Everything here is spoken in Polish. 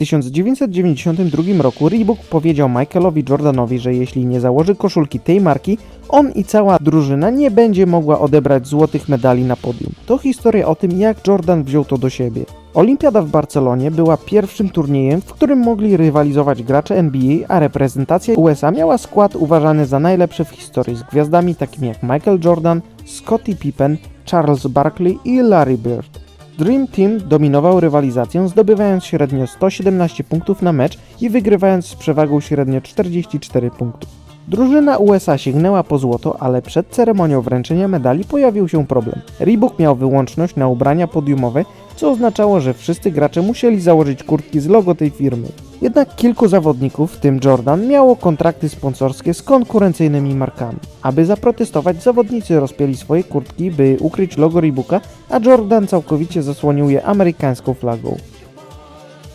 1992 roku Reebok powiedział Michaelowi Jordanowi, że jeśli nie założy koszulki tej marki, on i cała drużyna nie będzie mogła odebrać złotych medali na podium. To historia o tym, jak Jordan wziął to do siebie. Olimpiada w Barcelonie była pierwszym turniejem, w którym mogli rywalizować gracze NBA, a reprezentacja USA miała skład uważany za najlepszy w historii z gwiazdami takimi jak Michael Jordan, Scottie Pippen, Charles Barkley i Larry Bird. Dream Team dominował rywalizację, zdobywając średnio 117 punktów na mecz i wygrywając z przewagą średnio 44 punktów. Drużyna USA sięgnęła po złoto, ale przed ceremonią wręczenia medali pojawił się problem. Reebok miał wyłączność na ubrania podiumowe, co oznaczało, że wszyscy gracze musieli założyć kurtki z logo tej firmy. Jednak kilku zawodników, w tym Jordan, miało kontrakty sponsorskie z konkurencyjnymi markami. Aby zaprotestować, zawodnicy rozpięli swoje kurtki, by ukryć logo Reeboka, a Jordan całkowicie zasłonił je amerykańską flagą.